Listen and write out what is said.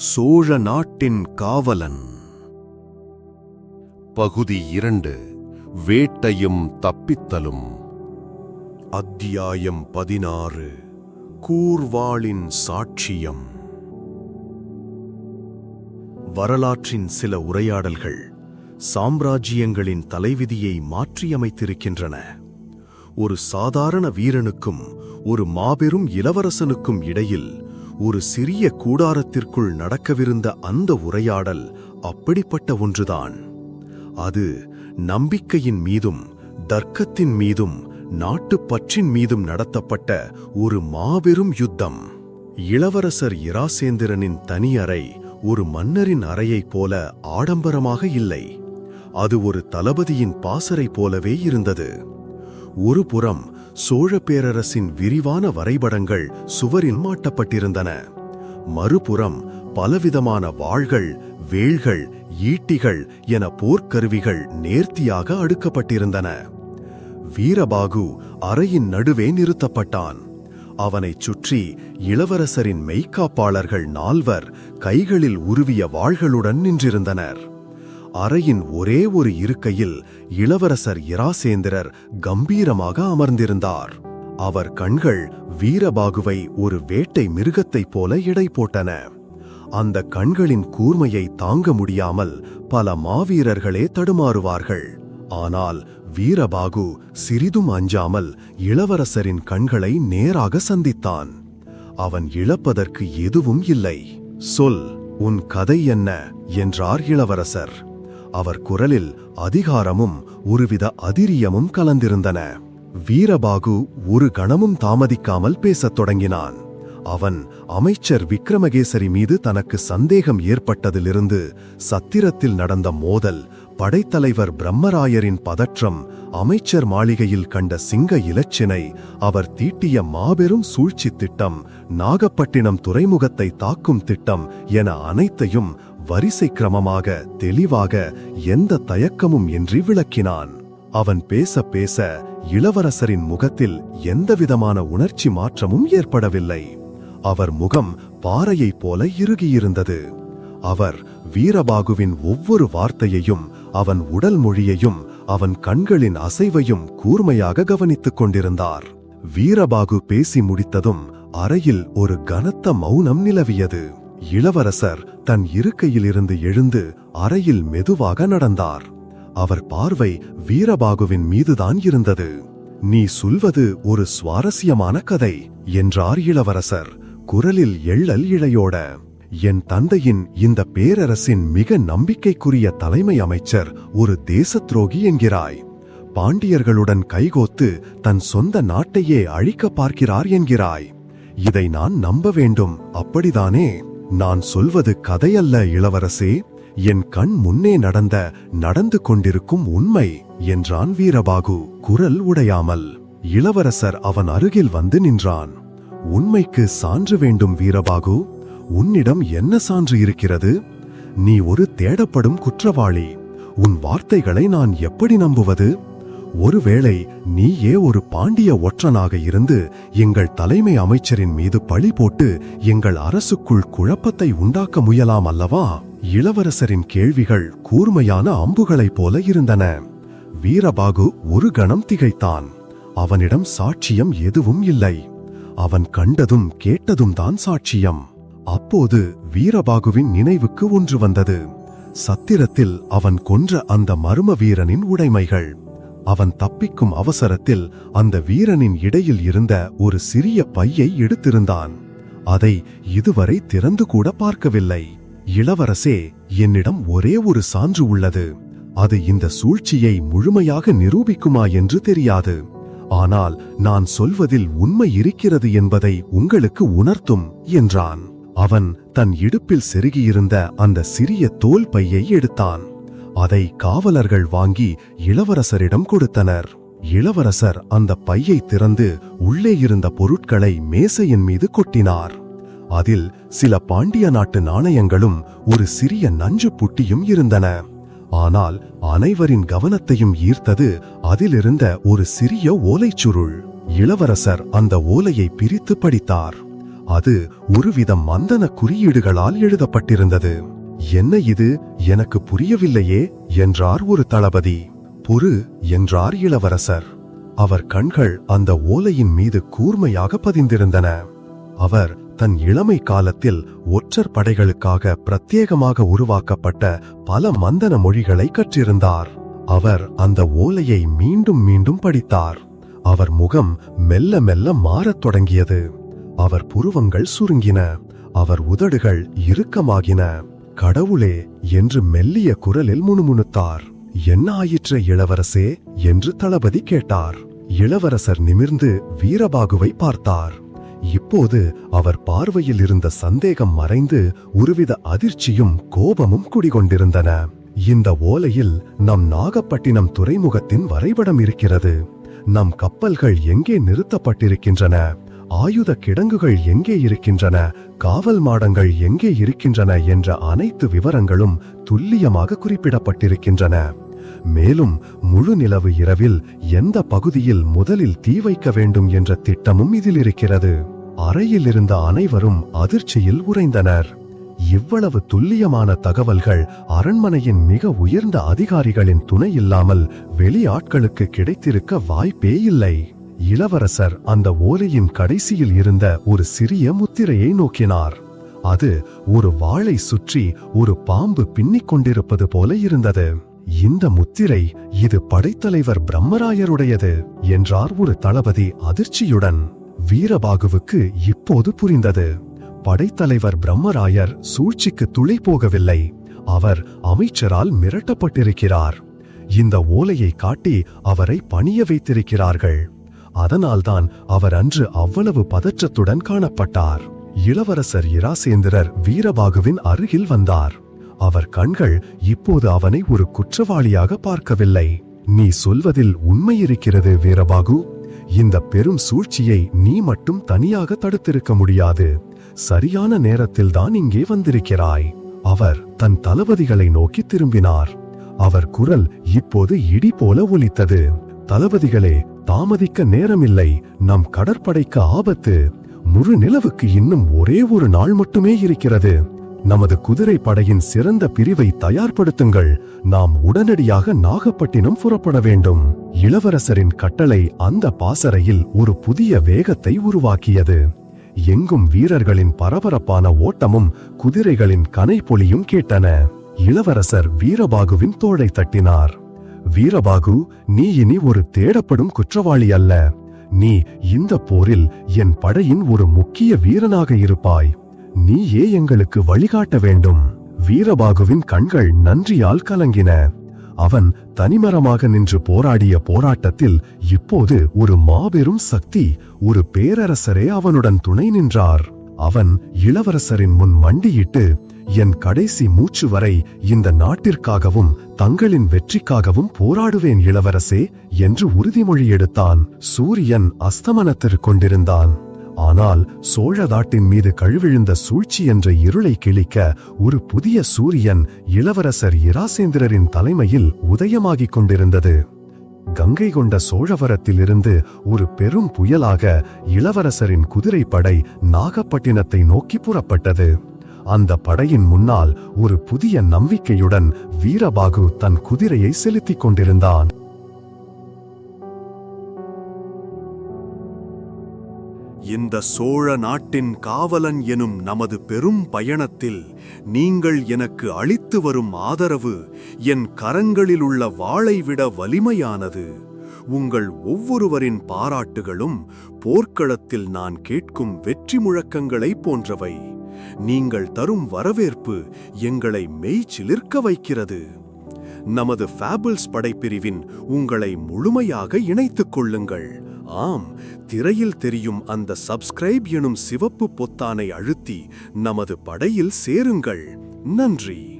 சோழ நாட்டின் காவலன். பகுதி இரண்டு வேட்டையும் தப்பித்தலும். அத்தியாயம் பதினாறு கூர்வாளின் சாட்சியம். வரலாற்றின் சில உரையாடல்கள் சாம்ராஜ்யங்களின் தலைவிதியை மாற்றியமைத்திருக்கின்றன. ஒரு சாதாரண வீரனுக்கும் ஒரு மாபெரும் இளவரசனுக்கும் இடையில் ஒரு சிறிய கூடாரத்திற்குள் நடக்கவிருந்த அந்த உரையாடல் அப்படிப்பட்ட ஒன்றுதான். அது நம்பிக்கையின் மீதும் தர்க்கத்தின் மீதும் நாட்டுப்பற்றின் மீதும் நடத்தப்பட்ட ஒரு மாபெரும் யுத்தம். இளவரசர் இராசேந்திரனின் தனி அறை ஒரு மன்னரின் அறையைப் போல ஆடம்பரமாக இல்லை. அது ஒரு தளபதியின் பாசறை போலவே இருந்தது. ஒரு புறம் சோழ பேரரசின் விரிவான வரைபடங்கள் சுவரில் மாட்டப்பட்டிருந்தன. மறுபுறம் பலவிதமான வாள்கள் வேள்கள் ஈட்டிகள் என போர்க்கருவிகள் நேர்த்தியாக அடுக்கப்பட்டிருந்தன. வீரபாகு அறையின் நடுவே நிறுத்தப்பட்டான். அவனைச் சுற்றி இளவரசரின் மெய்க்காப்பாளர்கள் நால்வர் கைகளில் உருவிய வாள்களுடன் நின்றிருந்தனர். அறையின் ஒரே ஒரு இருக்கையில் இளவரசர் இராசேந்திரர் கம்பீரமாக அமர்ந்திருந்தார். அவர் கண்கள் வீரபாகுவை ஒரு வேட்டை மிருகத்தைப் போல எடை போட்டன. அந்த கண்களின் கூர்மையை தாங்க முடியாமல் பல மாவீரர்களே தடுமாறுவார்கள். ஆனால் வீரபாகு சிறிதும் அஞ்சாமல் இளவரசரின் கண்களை நேராக சந்தித்தான். அவன் இழப்பதற்கு எதுவும் இல்லை. சொல் உன் கதை என்ன? என்றார் இளவரசர். அவர் குரலில் அதிகாரமும் ஒருவித அதிரியமும் கலந்திருந்தன. வீரபாகு ஒரு கணமும் தாமதிக்காமல் பேசத் தொடங்கினான். அவன் அமைச்சர் விக்ரமகேசரி மீது தனக்கு சந்தேகம் ஏற்பட்டதிலிருந்து சத்திரத்தில் நடந்த மோதல் படைத்தலைவர் பிரம்மராயரின் பதற்றம் அமைச்சர் மாளிகையில் கண்ட சிங்க இலச்சினை அவர் தீட்டிய மாபெரும் சூழ்ச்சி திட்டம் நாகப்பட்டினம் துறைமுகத்தை தாக்கும் திட்டம் என அனைத்தையும் வரிசை கிரமமாக தெளிவாக எந்த தயக்கமும் இன்றி விளக்கினான். அவன் பேச பேச இளவரசரின் முகத்தில் எந்தவிதமான உணர்ச்சி மாற்றமும் ஏற்படவில்லை. அவர் முகம் பாறையைப் போல இறுகியிருந்தது. அவர் வீரபாகுவின் ஒவ்வொரு வார்த்தையையும் அவன் உடல் மொழியையும் அவன் கண்களின் அசைவையும் கூர்மையாக கவனித்துக் கொண்டிருந்தார். வீரபாகு பேசி முடித்ததும் அறையில் ஒரு கனத்த மௌனம் நிலவியது. இளவரசர் தன் இருக்கையிலிருந்து எழுந்து அறையில் மெதுவாக நடந்தார். அவர் பார்வை வீரபாகுவின் மீதுதான் இருந்தது. நீ சொல்வது ஒரு சுவாரஸ்யமான கதை என்றார் இளவரசர் குரலில் எள்ளல் இழையோட. என் தந்தையின் இந்த பேரரசின் மிக நம்பிக்கைக்குரிய தலைமை அமைச்சர் ஒரு தேச துரோகி என்கிறாய். பாண்டியர்களுடன் கைகோத்து தன் சொந்த நாட்டையே அழிக்க பார்க்கிறார் என்கிறாய். இதை நான் நம்ப வேண்டும் அப்படிதானே? நான் சொல்வது கதையல்ல இளவரசே. என் கண் முன்னே நடந்த நடந்து கொண்டிருக்கும் உண்மை என்றான் வீரபாகு. குரல் உடையாமல். இளவரசர் அவன் அருகில் வந்து நின்றான். உண்மைக்கு சான்று வேண்டும் வீரபாகு. உன்னிடம் என்ன சான்று இருக்கிறது? நீ ஒரு தேடப்படும் குற்றவாளி. உன் வார்த்தைகளை நான் எப்படி நம்புவது? ஒருவேளை நீயே ஒரு பாண்டிய ஒற்றனாக இருந்து எங்கள் தலைமை அமைச்சரின் மீது பழி போட்டு எங்கள் அரசுக்குள் குழப்பத்தை உண்டாக்க முயலாம் அல்லவா? இளவரசரின் கேள்விகள் கூர்மையான அம்புகளைப் போல இருந்தன. வீரபாகு ஒரு கணம் திகைத்தான். அவனிடம் சாட்சியம் எதுவும் இல்லை. அவன் கண்டதும் கேட்டதும் தான் சாட்சியம். அப்போது வீரபாகுவின் நினைவுக்கு ஒன்று வந்தது. சத்திரத்தில் அவன் கொன்ற அந்த மர்ம வீரனின் உடைமைகள். அவன் தப்பிக்கும் அவசரத்தில் அந்த வீரனின் இடையில் இருந்த ஒரு சிறிய பையை எடுத்திருந்தான். அதை இதுவரை திறந்து கூட பார்க்கவில்லை. இளவரசே என்னிடம் ஒரே ஒரு சான்று உள்ளது. அது இந்த சூழ்ச்சியை முழுமையாக நிரூபிக்குமா என்று தெரியாது. ஆனால் நான் சொல்வதில் உண்மை இருக்கிறது என்பதை உங்களுக்கு உணர்த்தும் என்றான். அவன் தன் இடுப்பில் செருகியிருந்த அந்த சிறிய தோல் பையை எடுத்தான். அதை காவலர்கள் வாங்கி இளவரசரிடம் கொடுத்தனர். இளவரசர் அந்த பையை திறந்து உள்ளே இருந்த பொருட்களை மேசையின் மீது கொட்டினார். அதில் சில பாண்டிய நாட்டு நாணயங்களும் ஒரு சிறிய நஞ்சு புட்டியும் இருந்தன. ஆனால் அனைவரின் கவனத்தையும் ஈர்த்தது அதிலிருந்த ஒரு சிறிய ஓலைச்சுருள். இளவரசர் அந்த ஓலையை பிரித்து படித்தார். அது ஒருவித மந்தன குறியீடுகளால் எழுதப்பட்டிருந்தது. என்ன இது? எனக்கு புரியவில்லையே என்றார் ஒரு தளபதி. பொறு என்றார் இளவரசர். அவர் கண்கள் அந்த ஓலையின் மீது கூர்மையாக பதிந்திருந்தன. அவர் தன் இளமை காலத்தில் ஒற்றர் படைகளுக்காக பிரத்யேகமாக உருவாக்கப்பட்ட பல மந்தன மொழிகளை கற்றிருந்தார். அவர் அந்த ஓலையை மீண்டும் மீண்டும் படித்தார். அவர் முகம் மெல்ல மெல்ல மாறத் தொடங்கியது. அவர் புருவங்கள் சுருங்கின. அவர் உதடுகள் இறுக்கமாகின. கடவுளே என்று மெல்லிய குரலில் முணுமுணுத்தார். என்ன ஆயிற்ற இளவரசே? என்று தளபதி கேட்டார். இளவரசர் நிமிர்ந்து வீரபாகுவை பார்த்தார். இப்போது அவர் பார்வையில் இருந்த சந்தேகம் மறைந்து ஒருவித அதிர்ச்சியும் கோபமும் குடிகொண்டிருந்தன. இந்த ஓலையில் நம் நாகப்பட்டினம் துறைமுகத்தின் வரைபடம் இருக்கிறது. நம் கப்பல்கள் எங்கே நிறுத்தப்பட்டிருக்கின்றன? ஆயுத கிடங்குகள் எங்கே இருக்கின்றன? காவல் மாடங்கள் எங்கே இருக்கின்றன? என்ற அனைத்து விவரங்களும் துல்லியமாக குறிப்பிடப்பட்டிருக்கின்றன. மேலும் முழு நிலவு இரவில் எந்த பகுதியில் முதலில் தீ வைக்க வேண்டும் என்ற திட்டமும் இதில் இருக்கிறது. அறையில் இருந்த அனைவரும் அதிர்ச்சியில் உறைந்தனர். இவ்வளவு துல்லியமான தகவல்கள் அரண்மனையின் மிக உயர்ந்த அதிகாரிகளின் துணை இல்லாமல் வெளியாட்களுக்கு கிடைத்திருக்க வாய்ப்பே இல்லை. இளவரசர் அந்த ஓலையின் கடைசியில் இருந்த ஒரு சிறிய முத்திரையை நோக்கினார். அது ஒரு வாளை சுற்றி ஒரு பாம்பு பின்னிக் கொண்டிருப்பது போல இருந்தது. இந்த முத்திரை இது படைத்தலைவர் பிரம்மராயருடையது என்றார் ஒரு தளபதி அதிர்ச்சியுடன். வீரபாகுவுக்கு இப்போது புரிந்தது. படைத்தலைவர் பிரம்மராயர் சூழ்ச்சிக்கு துளை போகவில்லை. அவர் அமைச்சரால் மிரட்டப்பட்டிருக்கிறார். இந்த ஓலையை காட்டி அவரை பணிய வைத்திருக்கிறார்கள். அதனால்தான் அவர் அன்று அவ்வளவு பதற்றத்துடன் காணப்பட்டார். இளவரசர் இராசேந்திரர் வீரபாகுவின் அருகில் வந்தார். அவர் கண்கள் இப்போது அவனை ஒரு குற்றவாளியாக பார்க்கவில்லை. நீ சொல்வதில் உண்மை இருக்கிறது வீரபாகு. இந்த பெரும் சூழ்ச்சியை நீ மட்டும் தனியாக தடுத்திருக்க முடியாது. சரியான நேரத்தில் தான் இங்கே வந்திருக்கிறாய். அவர் தன் தளபதிகளை நோக்கி திரும்பினார். அவர் குரல் இப்போது இடி போல ஒலித்தது. தளபதிகளே தாமதிக்க நேரமில்லை. நம் கடற்படைக்கு ஆபத்து. முழு நிலவுக்கு இன்னும் ஒரே ஒரு நாள் மட்டுமே இருக்கிறது. நமது குதிரை படையின் சிறந்த பிரிவை தயார்படுத்துங்கள். நாம் உடனடியாக நாகப்பட்டினம் புறப்பட வேண்டும். இளவரசரின் கட்டளை அந்த பாசறையில் ஒரு புதிய வேகத்தை உருவாக்கியது. எங்கும் வீரர்களின் பரபரப்பான ஓட்டமும் குதிரைகளின் கனைப்பொலியும் கேட்டன. இளவரசர் வீரபாகுவின் தோளை தட்டினார். வீரபாகு நீ இனி ஒரு தேடப்படும் குற்றவாளி அல்ல. நீ இந்த போரில் என் படையின் ஒரு முக்கிய வீரனாக இருப்பாய். நீயே எங்களுக்கு வழிகாட்ட வேண்டும். வீரபாகுவின் கண்கள் நன்றியால் கலங்கின. அவன் தனிமரமாக நின்று போராடிய போராட்டத்தில் இப்போது ஒரு மாபெரும் சக்தி ஒரு பேரரசரே அவனுடன் துணை நின்றார். அவன் இளவரசரின் முன் மண்டியிட்டு என் கடைசி மூச்சு வரை இந்த நாட்டிற்காகவும் தங்களின் வெற்றிக்காகவும் போராடுவேன் இளவரசே என்று உறுதிமொழி எடுத்தான். சூரியன் அஸ்தமனத்திற்கு கொண்டிருந்தான். ஆனால் சோழ நாட்டின் மீது கழுவிழுந்த சூழ்ச்சி என்ற இருளை கிழிக்க ஒரு புதிய சூரியன் இளவரசர் இராசேந்திரரின் தலைமையில் உதயமாகிக் கொண்டிருந்தது. கங்கை கொண்ட சோழவரத்திலிருந்து ஒரு பெரும் புயலாக இளவரசரின் குதிரைப்படை நாகப்பட்டினத்தை நோக்கி புறப்பட்டது. அந்த படையின் முன்னால் ஒரு புதிய நம்பிக்கையுடன் வீரபாகு தன் குதிரையை செலுத்திக் கொண்டிருந்தான். இந்த சோழ நாட்டின் காவலன் எனும் நமது பெரும் பயணத்தில் நீங்கள் எனக்கு அளித்து வரும் ஆதரவு என் கரங்களில் உள்ள வாளை விட வலிமையானது. உங்கள் ஒவ்வொருவரின் பாராட்டுகளும் போர்க்களத்தில் நான் கேட்கும் வெற்றி முழக்கங்களை போன்றவை. நீங்கள் தரும் வரவேற்பு எங்களை மெய்ச்சிலிர்க்க வைக்கிறது. நமது ஃபேபிள்ஸ் படைப்பிரிவின் உங்களை முழுமையாக இணைத்துக் கொள்ளுங்கள். ஆம் திரையில் தெரியும் அந்த சப்ஸ்கிரைப் எனும் சிவப்பு பொத்தானை அழுத்தி நமது படையில் சேருங்கள். நன்றி.